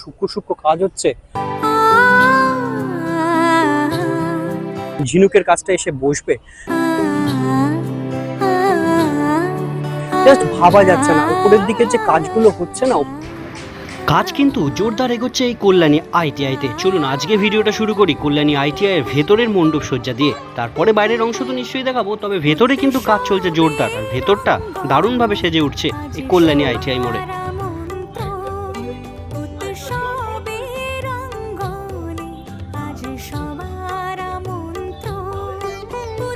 সূক্ষ্ম সূক্ষ্ম কাজ হচ্ছে। ঝিনুকের কাজটা এসে বসবে। জাস্ট ভাবা যাচ্ছে না। উপরের দিকে যে কাজগুলো হচ্ছে না, কাজ কিন্তু জোরদার এগোচ্ছে এই কল্যাণী আইটিআইতে চলুন, আজকে ভিডিওটা শুরু করি কল্যাণী আইটিআই এর ভেতরের মণ্ডপ সজ্জা দিয়ে। তারপরে বাইরের অংশ তো নিশ্চয়ই দেখাবো, তবে ভেতরে কিন্তু কাজ চলছে জোরদার। আর ভেতরটা দারুণভাবে সেজে উঠছে এই কল্যাণী আইটিআই মোড়ে।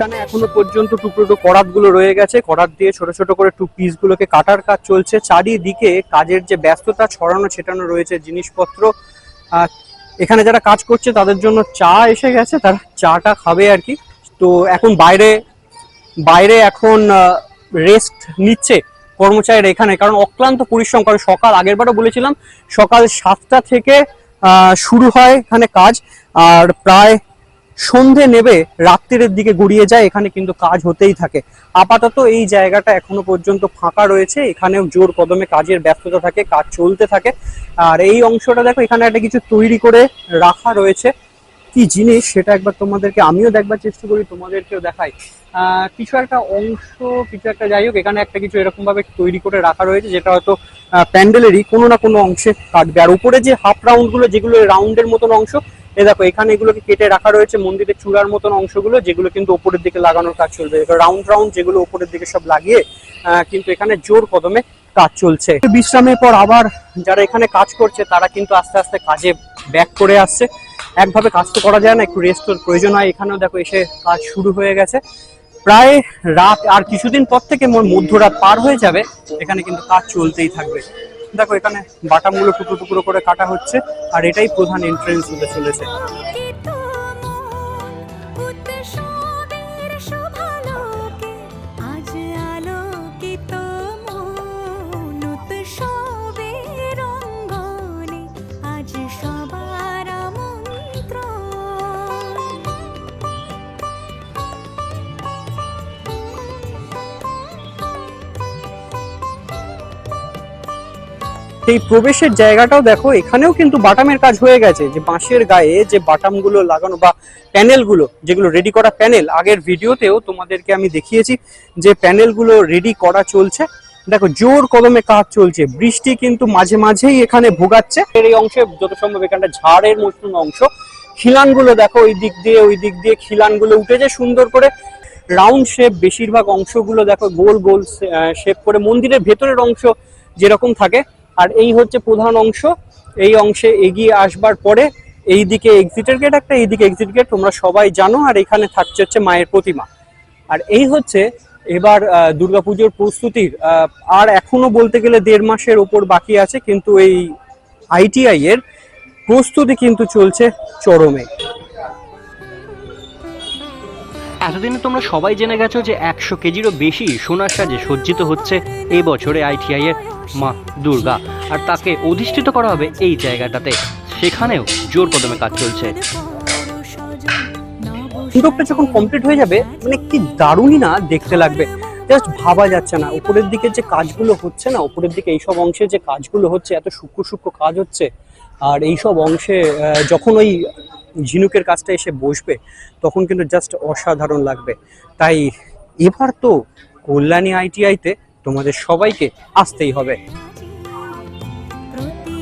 এখানে এখনও পর্যন্ত টুকরো টুকরো করাতগুলো রয়ে গেছে। করাত দিয়ে ছোট ছোট করে টু পিস গুলোকে কাটার কাজ চলছে। চারিদিকে কাজের যে ব্যস্ততা ছড়ানো ছেটানো রয়েছে জিনিসপত্র। এখানে যারা কাজ করছে তাদের জন্য চা এসে গেছে, তারা চাটা খাবে আর কি। তো এখন বাইরে বাইরে এখন রেস্ট নিচ্ছে কর্মচারীরা এখানে। কারণ অক্লান্ত পরিশ্রম, কারণ সকাল আগেরবারও বলেছিলাম, সকাল সাতটা থেকে শুরু হয় এখানে কাজ। আর প্রায় সন্ধে নেবে, রাত্রির দিকে গড়িয়ে যায়, এখানে কিন্তু কাজ হতেই থাকে। আপাতত এই জায়গাটা এখনও পর্যন্ত ফাঁকা রয়েছে, এখানেও জোর কদমে কাজের ব্যস্ততা থাকে, কাজ চলতে থাকে। আর এই অংশটা দেখো, এখানে একটা কিছু তৈরি করে রাখা রয়েছে। কি জিনিস সেটা একবার তোমাদেরকে আমিও দেখবার চেষ্টা করি, তোমাদেরকেও দেখাই। কিছু একটা অংশ, কিছু একটা যাই হোক, এখানে একটা কিছু এরকম ভাবে তৈরি করে রাখা রয়েছে, যেটা হয়তো প্যান্ডেলেরই কোনো না কোনো অংশে কাটবে। আর উপরে যে হাফ রাউন্ডগুলো যেগুলো রাউন্ডের মতন অংশ এ দেখো, এখানে এগুলোকে কেটে রাখা রয়েছে মন্দিরের চূড়ার মতন অংশগুলো, যেগুলো কিন্তু ওপরের দিকে লাগানোর কাজ চলবে। রাউন্ড রাউন্ড যেগুলো ওপরের দিকে সব লাগিয়ে কিন্তু এখানে জোর কদমে কাজ চলছে। বিশ্রামের পর আবার যারা এখানে কাজ করছে, তারা কিন্তু আস্তে আস্তে কাজে ব্যাক করে আসছে। একভাবে কাজ তো করা যায় না, একটু রেস্টের প্রয়োজন হয়। এখানেও দেখো, এসে কাজ শুরু হয়ে গেছে। প্রায় রাত, আর কিছুদিন পর থেকে মধ্যরাত পার হয়ে যাবে। এখানে কিন্তু কাজ চলতেই থাকবে। দেখো এখানে বাটামগুলো টুকরো টুকরো করে কাটা হচ্ছে আর এটাই প্রধান এন্ট্রেন্স হতে চলেছে। এই প্রবেশের জায়গাটাও দেখো, এখানেও কিন্তু বাটামের কাজ হয়ে গেছে। যে বাঁশের গায়ে যে বাটামগুলো লাগানো বা প্যানেলগুলো, যেগুলো রেডি করা প্যানেল, আগের ভিডিওতেও তোমাদেরকে আমি দেখিয়েছি যে প্যানেলগুলো রেডি করা চলছে। দেখো, জোর কদমে কাজ চলছে। বৃষ্টি কিন্তু মাঝে মাঝেই এখানে ভোগাচ্ছে। এর এই অংশে যত সম্ভব এখানটা ঝাড়ের মতন অংশ। খিলানগুলো দেখো, ওই দিক দিয়ে, ওই দিক দিয়ে খিলানগুলো উঠেছে সুন্দর করে। রাউন্ড শেপ বেশিরভাগ অংশগুলো দেখো, গোল গোল শেপ করে। মন্দিরের ভেতরের অংশ যেরকম থাকে আর এই হচ্ছে প্রধান অংশ। এই অংশে এগিয়ে আসবার পরে এই দিকে এক্সিটের গেট একটা এই দিকে এক্সিট গেট তোমরা সবাই জানো, আর এখানে থাকছে হচ্ছে মায়ের প্রতিমা। আর এই হচ্ছে এবার দুর্গাপুজোর প্রস্তুতির। আর এখনও বলতে গেলে দেড় মাসের ওপর বাকি আছে, কিন্তু এই আইটিআই এর প্রস্তুতি কিন্তু চলছে চরমে। এতদিনে তোমরা সবাই জেনে গেছো যে একশো কেজিরও বেশি সোনার সাজে সজ্জিত হচ্ছে এই বছরে আইটিআই এর মা দুর্গা। আর তাকে অধিষ্ঠিত করা হবে এই জায়গাটাতে। সেখানেও জোর কদমে কাজ চলছে। মণ্ডপটা যখন কমপ্লিট হয়ে যাবে মানে কি দারুণই না দেখতে লাগবে। জাস্ট ভাবা যাচ্ছে না। উপরের দিকে যে কাজগুলো হচ্ছে না, উপরের দিকে এইসব অংশে যে কাজগুলো হচ্ছে, এত সূক্ষ্ম সূক্ষ্ম কাজ হচ্ছে, আর এইসব অংশে যখন ওই ঝিনুকের কাজটা এসে বসবে, তখন কিন্তু জাস্ট অসাধারণ লাগবে। তাই এবার তো কল্যাণী আইটিআইতে তোমাদের সবাইকে আসতেই হবে। প্রতি